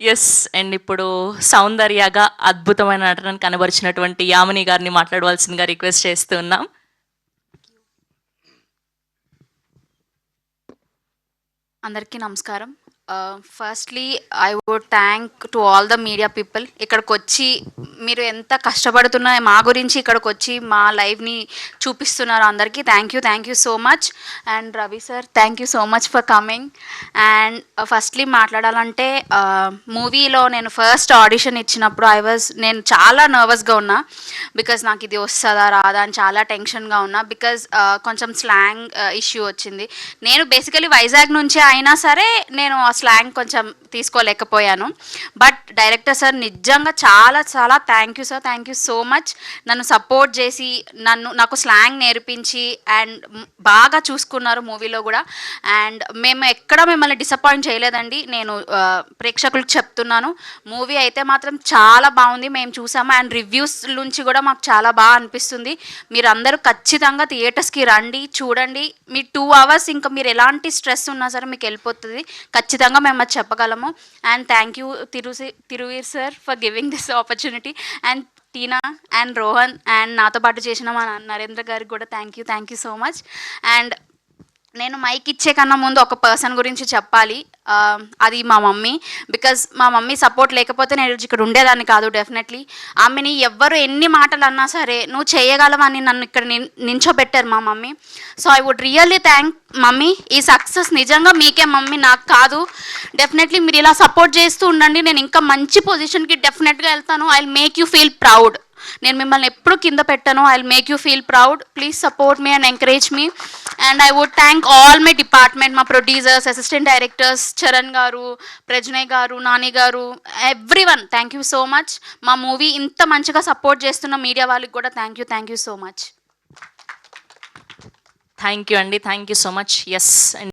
Yes and ఇప్పుడు సౌందర్యగా అద్భుతమైన నటనను కనబరిచినటువంటి యామిని గారిని మాట్లాడవలసిందిగా రిక్వెస్ట్ చేస్తున్నాం అందరికీ నమస్కారం. Firstly I would thank to all the media people ఇక్కడికి వచ్చి మీరు ఎంత కష్టపడుతున్నా మా గురించి ఇక్కడికి వచ్చి మా లైవ్ని చూపిస్తున్నారు అందరికీ. Thank you thank you so much and Ravi sir thank you so much for coming and firstly మాట్లాడాలంటే uh, మూవీలో నేను ఫస్ట్ ఆడిషన్ ఇచ్చినప్పుడు ఐ వాజ్ నేను చాలా నర్వస్గా ఉన్నా. బికాజ్ నాకు ఇది వస్తుందా రాదా అని చాలా టెన్షన్గా ఉన్నా. బికాజ్ uh, కొంచెం స్లాంగ్ ఇష్యూ uh, వచ్చింది. నేను బేసికలీ వైజాగ్ నుంచి అయినా సరే నేను స్లాంగ్ కొంచెం తీసుకోలేకపోయాను. బట్ డైరెక్టర్ సార్ నిజంగా చాలా చాలా thank you sir thank you so much నన్ను సపోర్ట్ చేసి నన్ను నాకు స్లాంగ్ నేర్పించి అండ్ బాగా చూసుకున్నారు మూవీలో కూడా. అండ్ మేము ఎక్కడ మిమ్మల్ని డిసప్పాయింట్ చేయలేదండి. నేను ప్రేక్షకులకు చెప్తున్నాను. మూవీ అయితే మాత్రం చాలా బాగుంది. మేము చూసాము. అండ్ రివ్యూస్ నుంచి కూడా మాకు చాలా బాగా అనిపిస్తుంది. మీరు అందరూ ఖచ్చితంగా థియేటర్స్కి రండి చూడండి. మీ టూ అవర్స్ ఇంకా మీరు ఎలాంటి స్ట్రెస్ ఉన్నా సరే మీకు వెళ్ళిపోతుంది. ఖచ్చితంగా మేము అది చేస్తాము and thank you Thiru Thiruveer sir for giving this opportunity and Tina and Rohan and నాతో పాటు చేసిన మా నరేంద్ర గారికి కూడా thank you thank you so much and నేను మైక్ ఇచ్చే కన్నా ముందు ఒక పర్సన్ గురించి చెప్పాలి. అది మా మమ్మీ. బికాజ్ మా మమ్మీ సపోర్ట్ లేకపోతే నేను ఇక్కడ ఉండేదాన్ని కాదు డెఫినెట్లీ ఆమెని ఎవ్వరు ఎన్ని మాటలు అన్నా సరే నువ్వు చేయగలవని నన్ను ఇక్కడ నిన్- నించోబెట్టారు మా mummy. So I would really thank mummy. ఈ సక్సెస్ నిజంగా మీకే మమ్మీ నాకు కాదు. డెఫినెట్లీ మీరు ఇలా సపోర్ట్ చేస్తూ ఉండండి. నేను ఇంకా మంచి పొజిషన్కి డెఫినెట్గా వెళ్తాను. I make you feel proud నేను మిమ్మల్ని ఎప్పుడు కింద పెట్టాను. I make you feel proud please support me and encourage me and I would thank all my department మా ప్రొడ్యూసర్స్ అసిస్టెంట్ డైరెక్టర్స్ చరణ్ గారు ప్రజ్నయ్ గారు నాని గారు every one thank you so much మా మూవీ ఇంత మంచిగా సపోర్ట్ చేస్తున్న మీడియా వాళ్ళకి కూడా thank you thank you so much thank you అండి thank you so much yes and